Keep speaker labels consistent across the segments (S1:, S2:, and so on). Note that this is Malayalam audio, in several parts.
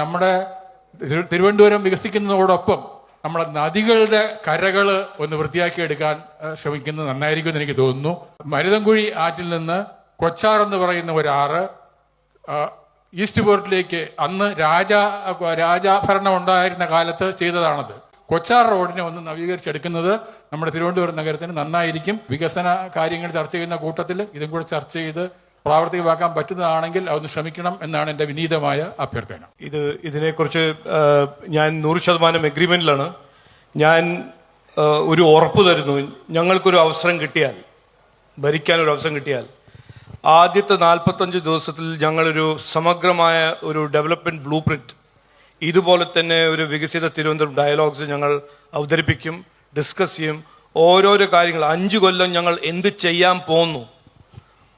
S1: നമ്മുടെ തിരുവനന്തപുരം വികസിക്കുന്നതോടൊപ്പം നമ്മുടെ നദികളുടെ കരകൾ ഒന്ന് വൃത്തിയാക്കിയെടുക്കാൻ ശ്രമിക്കുന്നത് ശ്രമിക്കുന്നത് നന്നായിരിക്കുമെന്ന് എനിക്ക് തോന്നുന്നു. മരുതൻകുഴി ആറ്റിൽ നിന്ന് കൊച്ചാർ എന്ന് പറയുന്ന ഒരാറ് ആറ് ഈസ്റ്റ് പോർട്ടിലേക്ക് അന്ന് രാജ രാജാഭരണം ഉണ്ടായിരുന്ന കാലത്ത് ചെയ്തതാണത്. കൊച്ചാർ റോഡിനെ ഒന്ന് നവീകരിച്ചെടുക്കുന്നത് നമ്മുടെ തിരുവനന്തപുരം നഗരത്തിന് നന്നായിരിക്കും. വികസന കാര്യങ്ങൾ ചർച്ച ചെയ്യുന്ന കൂട്ടത്തിൽ ഇതും കൂടെ ചർച്ച ചെയ്ത് പ്രാവർത്തികമാക്കാൻ പറ്റുന്നതാണെങ്കിൽ അതൊന്ന് ശ്രമിക്കണം എന്നാണ് എന്റെ വിനീതമായ അഭ്യർത്ഥന.
S2: ഇത് ഇതിനെക്കുറിച്ച് ഞാൻ നൂറ് ശതമാനം എഗ്രിമെന്റിലാണ് ഞാൻ ഒരു ഉറപ്പ് തരുന്നു. ഞങ്ങൾക്കൊരു അവസരം കിട്ടിയാൽ ഭരിക്കാൻ ഒരു അവസരം കിട്ടിയാൽ ആദ്യത്തെ നാൽപ്പത്തഞ്ച് ദിവസത്തിൽ ഞങ്ങളൊരു സമഗ്രമായ ഒരു ഡെവലപ്മെന്റ് ബ്ലൂ പ്രിന്റ് ഇതുപോലെ തന്നെ ഒരു വികസിത തിരുവനന്തപുരം ഡയലോഗ്സ് ഞങ്ങൾ അവതരിപ്പിക്കും ഡിസ്കസ് ചെയ്യും. ഓരോരോ കാര്യങ്ങൾ അഞ്ചു കൊല്ലം ഞങ്ങൾ എന്ത് ചെയ്യാൻ പോകുന്നു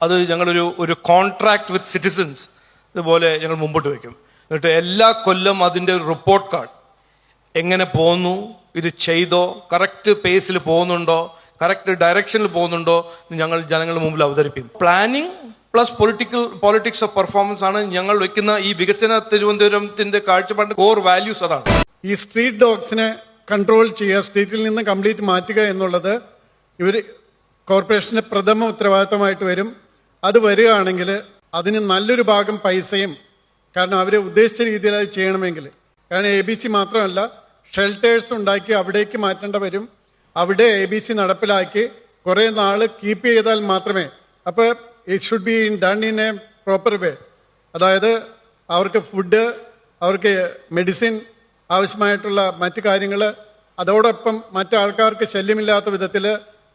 S2: അത് ഞങ്ങളൊരു ഒരു കോൺട്രാക്ട് വിത്ത് സിറ്റിസൺസ് ഇതുപോലെ ഞങ്ങൾ മുമ്പോട്ട് വയ്ക്കും എന്നിട്ട് എല്ലാ കൊല്ലം അതിന്റെ റിപ്പോർട്ട് കാർഡ് എങ്ങനെ പോന്നു? ഇത് ചെയ്തോ? കറക്റ്റ് പേസിൽ പോകുന്നുണ്ടോ? കറക്റ്റ് ഡയറക്ഷനിൽ പോകുന്നുണ്ടോ? ഞങ്ങൾ ജനങ്ങളുടെ മുമ്പിൽ അവതരിപ്പിക്കും. Planning plus political politics of performance ആണ് ഞങ്ങൾ വെക്കുന്ന ഈ വികസന തിരുവനന്തപുരത്തിന്റെ കാഴ്ചപ്പാട് കോർ വാല്യൂസ് അതാണ്.
S3: ഈ സ്ട്രീറ്റ് ഡോഗ്സിനെ കൺട്രോൾ ചെയ്യുക സ്ട്രീറ്റിൽ നിന്ന് കംപ്ലീറ്റ് മാറ്റുക എന്നുള്ളത് ഇവർ കോർപ്പറേഷന്റെ പ്രഥമ ഉത്തരവാദിത്തമായിട്ട് വരും. അത് വരികയാണെങ്കിൽ അതിന് നല്ലൊരു ഭാഗം പൈസയും കാരണം അവർ ഉദ്ദേശിച്ച രീതിയിൽ അത് ചെയ്യണമെങ്കിൽ. കാരണം എ ബി സി മാത്രമല്ല ഷെൽട്ടേഴ്സ് ഉണ്ടാക്കി അവിടേക്ക് മാറ്റേണ്ട വരും. അവിടെ എ ബി സി നടപ്പിലാക്കി കുറേ നാൾ കീപ്പ് ചെയ്താൽ മാത്രമേ. അപ്പോൾ it should be in done in a proper way അതായത് അവർക്ക് ഫുഡ് അവർക്ക് മെഡിസിൻ ആവശ്യമായിട്ടുള്ള മറ്റു കാര്യങ്ങൾ അതോടൊപ്പം മറ്റാൾക്കാർക്ക് ശല്യമില്ലാത്ത വിധത്തിൽ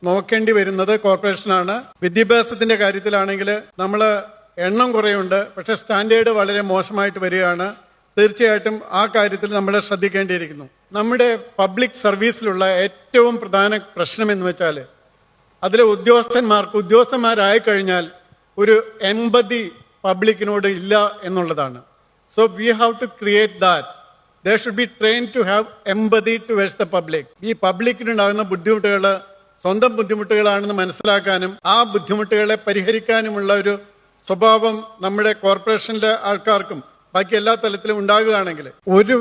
S3: നോക്കേണ്ടി വരുന്നത് കോർപ്പറേഷനാണ്. വിദ്യാഭ്യാസത്തിന്റെ കാര്യത്തിലാണെങ്കിൽ നമ്മൾ എണ്ണം കുറയുണ്ട്. പക്ഷെ സ്റ്റാൻഡേർഡ് വളരെ മോശമായിട്ട് വരികയാണ്. തീർച്ചയായിട്ടും ആ കാര്യത്തിൽ നമ്മൾ ശ്രദ്ധിക്കേണ്ടിയിരിക്കുന്നു. നമ്മുടെ പബ്ലിക് സർവീസിലുള്ള ഏറ്റവും പ്രധാന പ്രശ്നം എന്ന് വെച്ചാൽ അതിലെ ഉദ്യോഗസ്ഥന്മാർക്ക് ഉദ്യോഗസ്ഥന്മാരായി കഴിഞ്ഞാൽ ഒരു എൺപതി പബ്ലിക്കിനോട് ഇല്ല എന്നുള്ളതാണ്. So we have to create that they should be train to have empathy towards the public ഈ പബ്ലിക്കിനുണ്ടാകുന്ന ബുദ്ധിമുട്ടുകൾ സ്വന്തം ബുദ്ധിമുട്ടുകളാണെന്ന് മനസ്സിലാക്കാനും ആ ബുദ്ധിമുട്ടുകളെ പരിഹരിക്കാനുമുള്ള ഒരു സ്വഭാവം നമ്മുടെ കോർപ്പറേഷനിലെ ആൾക്കാർക്കും ബാക്കി എല്ലാ തലത്തിലും ഉണ്ടാകുകയാണെങ്കിൽ ഒരു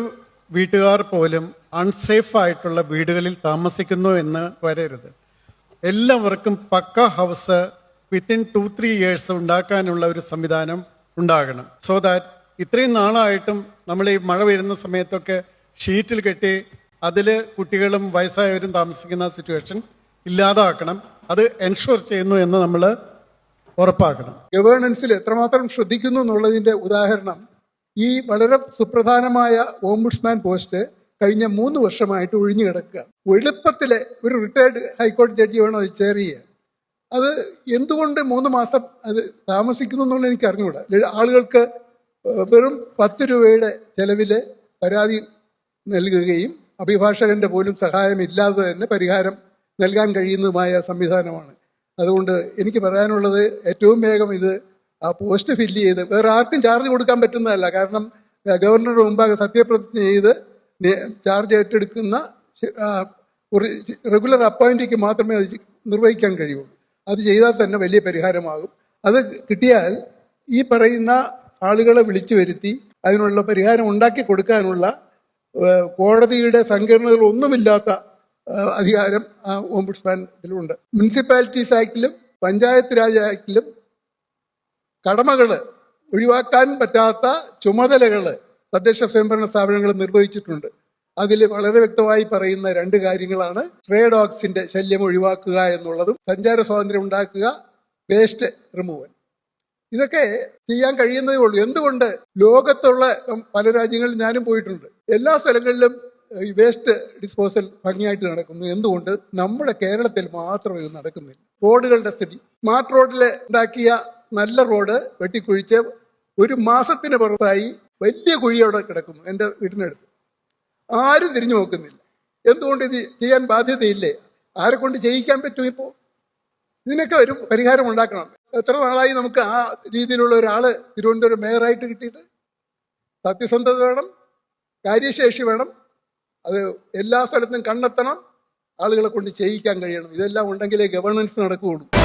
S3: വീട്ടുകാർ പോലും അൺസേഫ് ആയിട്ടുള്ള വീടുകളിൽ താമസിക്കുന്നു എന്ന് വരരുത്. എല്ലാവർക്കും pucca house within two three years ഉണ്ടാക്കാനുള്ള ഒരു സംവിധാനം ഉണ്ടാകണം. സോ ദാറ്റ് ഇത്രയും നാളായിട്ടും നമ്മൾ ഈ മഴ വരുന്ന സമയത്തൊക്കെ ഷീറ്റിൽ കെട്ടി അതിൽ കുട്ടികളും വയസ്സായവരും താമസിക്കുന്ന സിറ്റുവേഷൻ ഇല്ലാതാക്കണം. അത് എൻഷുർ ചെയ്യുന്നു എന്ന് നമ്മൾ ഉറപ്പാക്കണം.
S4: ഗവേണൻസിൽ എത്രമാത്രം ശ്രദ്ധിക്കുന്നു എന്നുള്ളതിന്റെ ഉദാഹരണം ഈ വളരെ സുപ്രധാനമായ ഓംബുഡ്സ്മാൻ പോസ്റ്റ് കഴിഞ്ഞ മൂന്ന് വർഷമായിട്ട് ഒഴിഞ്ഞു കിടക്കുക. എളുപ്പത്തിലെ ഒരു റിട്ടയർഡ് ഹൈക്കോടതി ജഡ്ജി വേണം അത് ചെയർ അത് എന്തുകൊണ്ട് മൂന്ന് മാസം അത് താമസിക്കുന്നു എന്നുള്ളത് എനിക്ക് അറിഞ്ഞുകൂടാ. ആളുകൾക്ക് വെറും പത്ത് രൂപയുടെ ചെലവിൽ പരാതി നൽകുകയും അഭിഭാഷകന്റെ പോലും സഹായമില്ലാതെ തന്നെ പരിഹാരം നൽകാൻ കഴിയുന്നതുമായ സംവിധാനമാണ്. അതുകൊണ്ട് എനിക്ക് പറയാനുള്ളത് ഏറ്റവും വേഗം ഇത് ആ പോസ്റ്റ് ഫില്ല് ചെയ്ത് വേറെ ആർക്കും ചാർജ് കൊടുക്കാൻ പറ്റുന്നതല്ല. കാരണം ഗവർണറുടെ മുമ്പാകെ സത്യപ്രതിജ്ഞ ചെയ്ത് ചാർജ് ഏറ്റെടുക്കുന്ന റെഗുലർ അപ്പോയിന്റിക്ക് മാത്രമേ അത് നിർവഹിക്കാൻ കഴിയുള്ളൂ അത് ചെയ്താൽ തന്നെ വലിയ പരിഹാരമാകും. അത് കിട്ടിയാൽ ഈ പറയുന്ന ആളുകളെ വിളിച്ചു വരുത്തി അതിനുള്ള പരിഹാരം ഉണ്ടാക്കി കൊടുക്കാനുള്ള കോടതിയുടെ ഏഹ്, അധികാരം ആ ഓംബുഡ്സ്മാനിലുണ്ട് മുനിസിപ്പാലിറ്റീസ് ആക്ടിലും പഞ്ചായത്ത് രാജ് ആക്ടിലും കടമകൾ ഒഴിവാക്കാൻ പറ്റാത്ത ചുമതലകൾ തദ്ദേശ സ്വയംഭരണ സ്ഥാപനങ്ങൾ നിർവഹിച്ചിട്ടുണ്ട്. അതിൽ വളരെ വ്യക്തമായി പറയുന്ന രണ്ട് കാര്യങ്ങളാണ്. സ്ട്രേ ഡോഗ്സിന്റെ ശല്യം ഒഴിവാക്കുക എന്നുള്ളതും സഞ്ചാര സ്വാതന്ത്ര്യം ഉണ്ടാക്കുക വേസ്റ്റ് റിമൂവൽ. ഇതൊക്കെ ചെയ്യാൻ കഴിയുന്നതേ ഉള്ളൂ. എന്തുകൊണ്ട് ലോകത്തുള്ള പല രാജ്യങ്ങളിൽ ഞാനും പോയിട്ടുണ്ട്. എല്ലാ സ്ഥലങ്ങളിലും ഈ വേസ്റ്റ് ഡിസ്പോസൽ ഭംഗിയായിട്ട് നടക്കുന്നു. എന്തുകൊണ്ട്? നമ്മുടെ കേരളത്തിൽ മാത്രം ഇത് നടക്കുന്നില്ല. റോഡുകളുടെ സ്ഥിതി. സ്മാർട്ട് റോഡിൽ ഉണ്ടാക്കിയ നല്ല റോഡ് വെട്ടിക്കുഴിച്ച് ഒരു മാസത്തിന് പുറത്തായി വലിയ കുഴി അവിടെ കിടക്കുന്നു എന്റെ വീട്ടിനടുത്ത് ആരും തിരിഞ്ഞു നോക്കുന്നില്ല. എന്തുകൊണ്ട് ഇത് ചെയ്യാൻ ബാധ്യതയില്ലേ? ആരെ കൊണ്ട് ചെയ്യിക്കാൻ പറ്റും ഇപ്പോൾ ഇതിനൊക്കെ ഒരു പരിഹാരം ഉണ്ടാക്കണം. എത്ര നാളായി നമുക്ക് ആ രീതിയിലുള്ള ഒരാൾ തിരുവനന്തപുരം മേയറായിട്ട് കിട്ടിയിട്ട്? സത്യസന്ധത വേണം. കാര്യശേഷി വേണം. അത് എല്ലാ സ്ഥലത്തും കണ്ടെത്തണം. ആളുകളെ കൊണ്ട് ചെയ്യിക്കാൻ കഴിയണം. ഇതെല്ലാം ഉണ്ടെങ്കിലേ ഗവർണൻസ് നടക്കുകയുള്ളൂ.